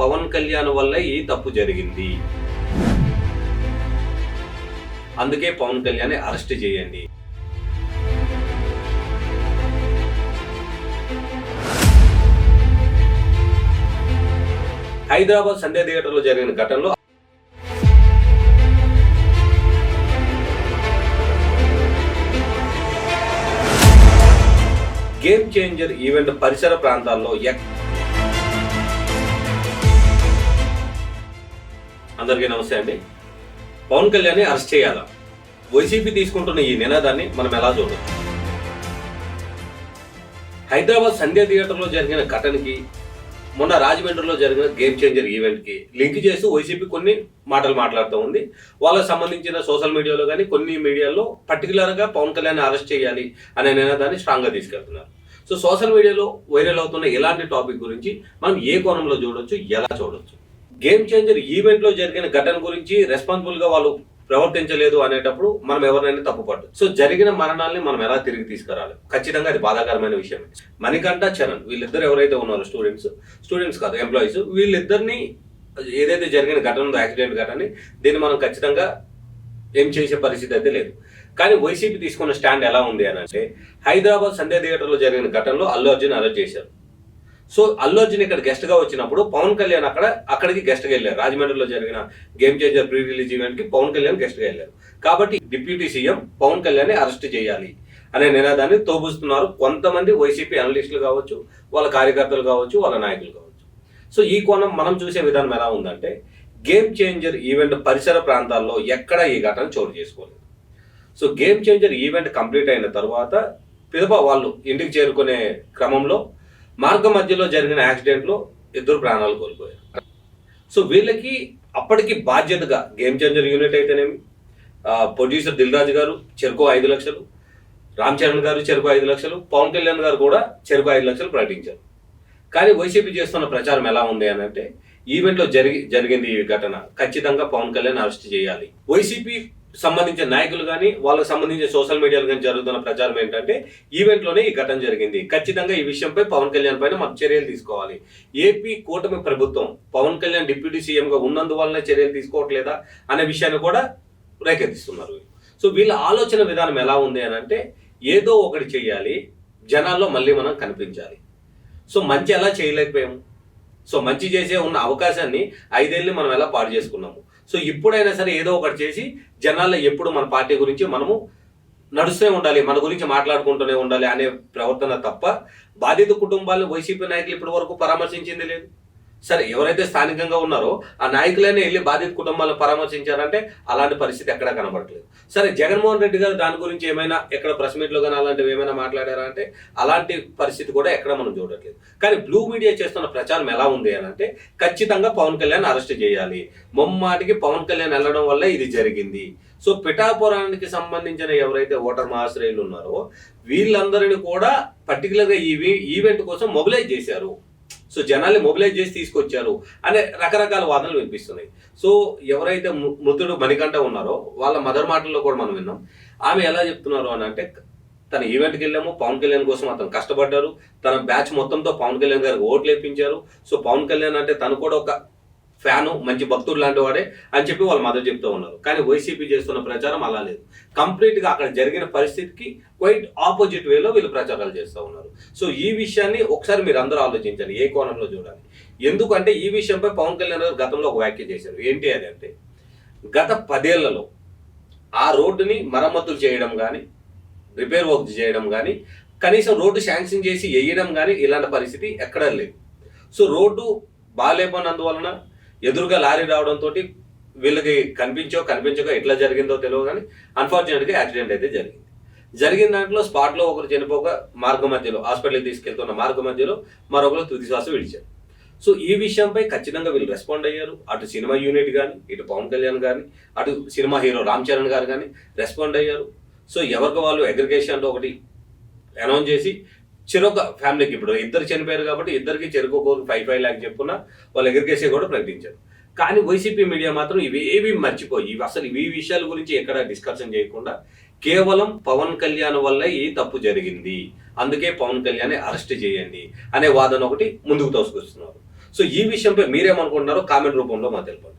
పవన్ కళ్యాణ్ వల్ల ఈ తప్పు జరిగింది. అందుకే పవన్ కళ్యాణ్ అరెస్ట్ చేయండి. హైదరాబాద్ సండే థియేటర్లో జరిగిన ఘటనలో గేమ్ చేంజర్ ఈవెంట్ పరిసర ప్రాంతాల్లో ఎక్ అందరికీ నమస్తే అండి. పవన్ కళ్యాణ్ అరెస్ట్ చేయాలా? వైసీపీ తీసుకుంటున్న ఈ నినాదాన్ని మనం ఎలా చూడవచ్చు హైదరాబాద్ సంధ్య థియేటర్లో జరిగిన ఘటనకి మొన్న రాజమండ్రిలో జరిగిన గేమ్ చేంజర్ ఈవెంట్కి లింక్ చేస్తూ వైసీపీ కొన్ని మాటలు మాట్లాడుతూ ఉంది. వాళ్ళకి సంబంధించిన సోషల్ మీడియాలో కానీ కొన్ని మీడియాలో పర్టికులర్గా పవన్ కళ్యాణ్ అరెస్ట్ చేయాలి అనే నినాదాన్ని స్ట్రాంగ్గా తీసుకెళ్తున్నారు. సో సోషల్ మీడియాలో వైరల్ అవుతున్న ఇలాంటి టాపిక్ గురించి మనం ఏ కోణంలో చూడొచ్చు ఎలా చూడొచ్చు? గేమ్ చేంజర్ ఈవెంట్లో జరిగిన ఘటన గురించి రెస్పాన్సిబుల్గా వాళ్ళు ప్రవర్తించలేదు అనేటప్పుడు మనం ఎవరినైనా తప్పుపడ్డు సో జరిగిన మరణాల్ని మనం ఎలా తిరిగి తీసుకురాలి? ఖచ్చితంగా అది బాధాకరమైన విషయం. మణికంఠ చరణ్ వీళ్ళిద్దరు ఎవరైతే ఉన్నారో స్టూడెంట్స్ స్టూడెంట్స్ కాదు ఎంప్లాయీస్ వీళ్ళిద్దరిని ఏదైతే జరిగిన ఘటన ఉందో యాక్సిడెంట్ ఘటన దీన్ని మనం ఖచ్చితంగా ఏం చేసే పరిస్థితి అయితే లేదు. కానీ వైసీపీ తీసుకున్న స్టాండ్ ఎలా ఉంది అని అంటే హైదరాబాద్ సంధ్య థియేటర్లో జరిగిన ఘటనలో అల్లు అర్జున్ అరెస్ట్ చేశారు. సో అల్లు అర్జున్ ఇక్కడ గెస్ట్గా వచ్చినప్పుడు పవన్ కళ్యాణ్ అక్కడ అక్కడికి గెస్ట్గా వెళ్ళారు. రాజమండ్రిలో జరిగిన గేమ్ చేంజర్ ప్రీ రిలీజ్ ఈవెంట్కి పవన్ కళ్యాణ్ గెస్ట్గా వెళ్ళారు. కాబట్టి deputy CM Pawan Kalyan arrest చేయాలి అనే నినాదాన్ని తోబుస్తున్నారు కొంతమంది వైసీపీ అనలిస్టులు కావచ్చు వాళ్ళ కార్యకర్తలు కావచ్చు వాళ్ళ నాయకులు కావచ్చు. సో ఈ కోణం మనం చూసే విధానం ఎలా ఉందంటే గేమ్ చేంజర్ ఈవెంట్ పరిసర ప్రాంతాల్లో ఎక్కడ ఈ ఘటన చోటు చేసుకోలేదు. So game changer event complete అయిన తర్వాత పిదప వాళ్ళు ఇంటికి చేరుకునే క్రమంలో మార్గ మధ్యలో జరిగిన యాక్సిడెంట్లో ఇద్దరు ప్రాణాలు కోల్పోయారు. సో వీళ్ళకి అప్పటికి బాధ్యతగా గేమ్ చేంజర్ యూనిట్ అయితేనేమి ప్రొడ్యూసర్ దిల్ రాజు గారు చెరుకు ఐదు లక్షలు రామ్ చరణ్ గారు చెరుకు ఐదు లక్షలు పవన్ కళ్యాణ్ గారు కూడా చెరుకు ఐదు లక్షలు ప్రకటించారు. కానీ వైసీపీ చేస్తున్న ప్రచారం ఎలా ఉంది అని అంటే ఈవెంట్లో జరిగి జరిగింది ఈ ఘటన. ఖచ్చితంగా పవన్ కళ్యాణ్ అరెస్ట్ చేయాలి. వైసీపీ సంబంధించిన నాయకులు కానీ వాళ్ళకి సంబంధించిన సోషల్ మీడియాలు కానీ జరుగుతున్న ప్రచారం ఏంటంటే ఈవెంట్లోనే ఈ ఘటన జరిగింది. ఖచ్చితంగా ఈ విషయంపై పవన్ కళ్యాణ్ పైన మనం చర్యలు తీసుకోవాలి. ఏపీ కూటమి ప్రభుత్వం పవన్ కళ్యాణ్ డిప్యూటీ సీఎంగా ఉన్నందువల్లనే చర్యలు తీసుకోవట్లేదా అనే విషయాన్ని కూడా రేకెత్తిస్తున్నారు. సో వీళ్ళ ఆలోచన విధానం ఎలా ఉంది అని అంటే ఏదో ఒకటి చేయాలి జనాల్లో మళ్ళీ మనం కనిపించాలి. సో మంచి ఎలా చేయలేకపోయాము? సో మంచి చేసే ఉన్న అవకాశాన్ని ఐదేళ్ళు మనం ఎలా పాడు చేసుకున్నాము? సో ఇప్పుడైనా సరే ఏదో ఒకటి చేసి జనాల్లో ఎప్పుడు మన పార్టీ గురించి మనము నడుస్తూనే ఉండాలి మన గురించి మాట్లాడుకుంటూనే ఉండాలి అనే ప్రవర్తన తప్ప బాధిత కుటుంబాలు వైసీపీ నాయకులు ఇప్పటి వరకు పరామర్శించింది లేదు. సరే ఎవరైతే స్థానికంగా ఉన్నారో ఆ నాయకులైనా వెళ్ళి బాధిత కుటుంబాలను పరామర్శించారంటే అలాంటి పరిస్థితి ఎక్కడా కనబడట్లేదు. సరే జగన్మోహన్ రెడ్డి గారు దాని గురించి ఏమైనా ఎక్కడ ప్రెస్ మీట్లో కానీ అలాంటివి ఏమైనా మాట్లాడారా అంటే అలాంటి పరిస్థితి కూడా ఎక్కడ మనం చూడట్లేదు. కానీ బ్లూ మీడియా చేస్తున్న ప్రచారం ఎలా ఉంది అని అంటే ఖచ్చితంగా పవన్ కళ్యాణ్ అరెస్ట్ చేయాలి. మొమ్మాటికి పవన్ కళ్యాణ్ వెళ్ళడం వల్ల ఇది జరిగింది. సో పిఠాపురానికి సంబంధించిన ఎవరైతే ఓటర్ మహాశ్రయులు ఉన్నారో వీళ్ళందరినీ కూడా పర్టికులర్గా ఈ ఈవెంట్ కోసం మొబిలైజ్ చేశారు. సో జనాల్ని మొబిలైజ్ చేసి తీసుకొచ్చారు అనే రకరకాల వాదనలు వినిపిస్తున్నాయి. సో ఎవరైతే మృ- మృతుడు మణికంఠ ఉన్నారో వాళ్ళ మదర్ మాటల్లో కూడా మనం విన్నాం. ఆమె ఎలా చెప్తున్నారు అని అంటే తన ఈవెంట్కి వెళ్ళాము పవన్ కళ్యాణ్ కోసం అతను కష్టపడ్డారు. తన బ్యాచ్ మొత్తంతో పవన్ కళ్యాణ్ గారికి ఓట్లు వేయించారు సో పవన్ కళ్యాణ్ అంటే తను కూడా ఒక ఫ్యాను మంచి భక్తుడు లాంటి వాడే అని చెప్పి వాళ్ళ మదర్ చెప్తూ ఉన్నారు. కానీ వైసీపీ చేస్తున్న ప్రచారం అలా లేదు. కంప్లీట్గా అక్కడ జరిగిన పరిస్థితికి క్వైట్ ఆపోజిట్ వేలో వీళ్ళు ప్రచారాలు చేస్తూ ఉన్నారు. సో ఈ విషయాన్ని ఒకసారి మీరు అందరూ ఆలోచించండి. ఏ కోణంలో చూడాలి? ఎందుకంటే ఈ విషయంపై పవన్ కళ్యాణ్ గారు గతంలో ఒక వ్యాఖ్య చేశారు. ఏంటి అది అంటే గత పదేళ్ళలో ఆ రోడ్డుని మరమ్మతులు చేయడం కానీ రిపేర్ వర్క్ చేయడం కానీ కనీసం రోడ్డు శాంక్షన్ చేసి వేయడం కానీ ఇలాంటి పరిస్థితి ఎక్కడా లేదు. సో రోడ్డు బాగాలేకపోయినందువలన ఎదురుగా లారీ రావడంతో వీళ్ళకి కనిపించో కనిపించకో ఎట్లా జరిగిందో తెలియదు కానీ అన్ఫార్చునేట్గా యాక్సిడెంట్ అయితే జరిగింది. జరిగిన దాంట్లో స్పాట్లో ఒకరు చనిపోక మార్గ మధ్యలో హాస్పిటల్కి తీసుకెళ్తున్న మార్గ మధ్యలో మరొకరు తుది శ్వాస విడిచారు. సో ఈ విషయంపై ఖచ్చితంగా వీళ్ళు రెస్పాండ్ అయ్యారు. అటు సినిమా యూనిట్ కానీ ఇటు పవన్ కళ్యాణ్ కానీ అటు సినిమా హీరో రామ్ చరణ్ గారు కానీ రెస్పాండ్ అయ్యారు. సో ఎవరికి వాళ్ళు అగ్రిగేషన్లో ఒకటి అనౌన్స్ చేసి చెరొక ఫ్యామిలీకి ఇప్పుడు ఇద్దరు చనిపోయారు కాబట్టి ఇద్దరికి చెరుకు ఫైవ్ ఫైవ్ ల్యాక్ చెప్పున వాళ్ళు ఎగరికేసే కూడా ప్రకటించారు. కానీ వైసీపీ మీడియా మాత్రం ఇవి ఏవి మర్చిపోయి ఇవి అసలు ఈ విషయాల గురించి ఎక్కడ డిస్కషన్ చేయకుండా కేవలం పవన్ కళ్యాణ్ వల్ల ఈ తప్పు జరిగింది. అందుకే పవన్ కళ్యాణ్ అరెస్ట్ చేయండి అనే వాదన ఒకటి ముందుకు తోసుకొస్తున్నారు. సో ఈ విషయంపై మీరేమనుకుంటున్నారో కామెంట్ రూపంలో మాకు తెలపండి.